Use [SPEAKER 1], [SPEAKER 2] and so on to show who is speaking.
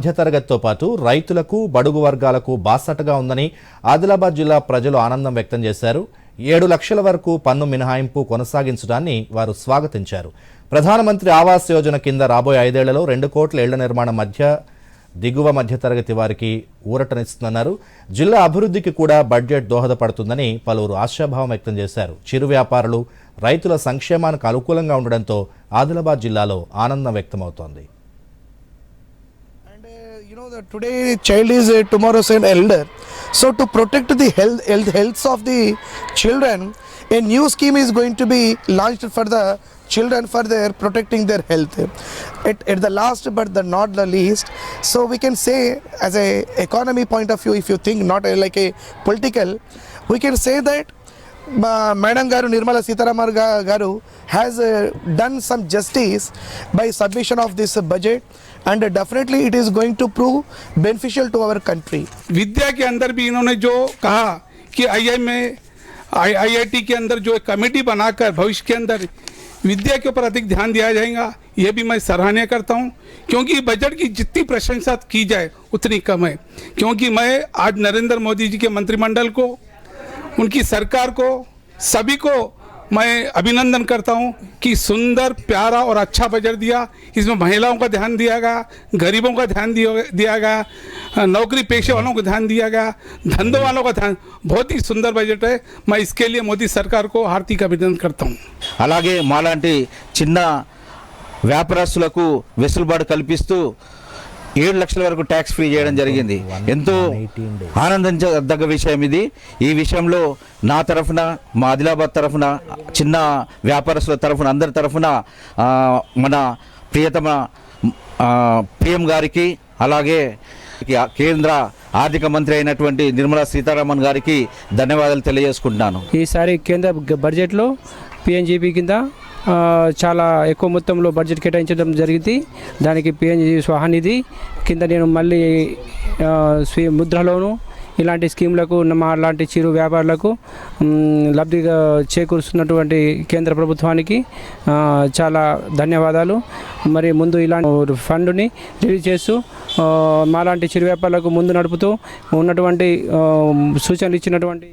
[SPEAKER 1] మధ్యతరగతితో పాటు రైతులకు బడుగు వర్గాలకు బాసటగా ఉందని ఆదిలాబాద్ జిల్లా ప్రజలు ఆనందం వ్యక్తం చేశారు. ఏడు లక్షల వరకు పన్ను మినహాయింపు కొనసాగించడాన్ని వారు స్వాగతించారు. ప్రధానమంత్రి ఆవాస్ యోజన కింద రాబోయే ఐదేళ్ళలో రెండు కోట్ల ఇళ్ళ నిర్మాణం మధ్య దిగువ మధ్యతరగతి వారికి ఊరటనిస్తుందన్నారు. జిల్లా అభివృద్ధికి కూడా బడ్జెట్ దోహదపడుతుందని పలువురు ఆశాభావం వ్యక్తం చేశారు. చిరు వ్యాపారులు రైతుల సంక్షేమానికి అనుకూలంగా ఉండడంతో ఆదిలాబాద్ జిల్లాలో ఆనందం వ్యక్తమవుతోంది.
[SPEAKER 2] And uh, you know today child is tomorrow's an elder. So to protect the health, health healths of the children, a new scheme is going to be launched for the children for their protecting their health. At, at the last but the not the least, so we can say as a economy point of view, if you think not uh, like a political, we can say that madam गार निर्मला सीतारा गार has done some justice by submission of this budget and definitely it is going to prove beneficial to our country
[SPEAKER 3] विद्या के अंदर भी इन्होंने जो कहा कि आई आई में आई आई टी के अंदर जो एक कमेटी बनाकर भविष्य के अंदर विद्या के ऊपर अधिक ध्यान दिया जाएगा ये भी मैं सराहनीय करता हूँ। क्योंकि बजट की जितनी प्रशंसा की जाए, उतनी कम है। क्योंकि मैं आज नरेंद्र मोदी जी के मंत्रिमंडल को उनकी सरकार को सभी को मैं अभिनंदन करता हूं कि सुंदर प्यारा और अच्छा बजट दिया इसमें महिलाओं का ध्यान दिया गया गरीबों का ध्यान दिया दिया गया नौकरी पेशे वालों को ध्यान दिया गया धंधों वालों का ध्यान बहुत ही सुंदर बजट है मैं इसके लिए मोदी सरकार को हार्दिक अभिनंदन करता हूँ
[SPEAKER 4] అలాగే మాలాంటి చిన్న వ్యాపారస్తులకు వెసులుబాటు కల్పిస్తూ ఏడు లక్షల వరకు ట్యాక్స్ ఫ్రీ చేయడం జరిగింది. ఎంతో ఆనందించదగ్గ విషయం ఇది. ఈ విషయంలో నా తరఫున మా ఆదిలాబాద్ తరఫున చిన్న వ్యాపారస్తుల తరఫున అందరి తరఫున మన ప్రియతమ పిఎం గారికి అలాగే కేంద్ర ఆర్థిక మంత్రి అయినటువంటి నిర్మలా సీతారామన్ గారికి ధన్యవాదాలు తెలియజేసుకుంటున్నాను.
[SPEAKER 5] ఈసారి కేంద్ర బడ్జెట్లో పిఎన్జిపి కింద చాలా ఎక్కువ మొత్తంలో బడ్జెట్ కేటాయించడం జరిగింది. దానికి పిఎన్జి స్వహనిధి. కింద నేను మళ్ళీ స్వీ ముద్రలోను ఇలాంటి స్కీములకు మా లాంటి చిరు వ్యాపారులకు లబ్ధిగా చేకూరుస్తున్నటువంటి కేంద్ర ప్రభుత్వానికి చాలా ధన్యవాదాలు. మరి ముందు ఇలాంటి ఫండ్ని రిలీజ్ చేస్తూ మాలాంటి చిరు వ్యాపారులకు ముందు నడుపుతూ ఉన్నటువంటి సూచనలు ఇచ్చినటువంటి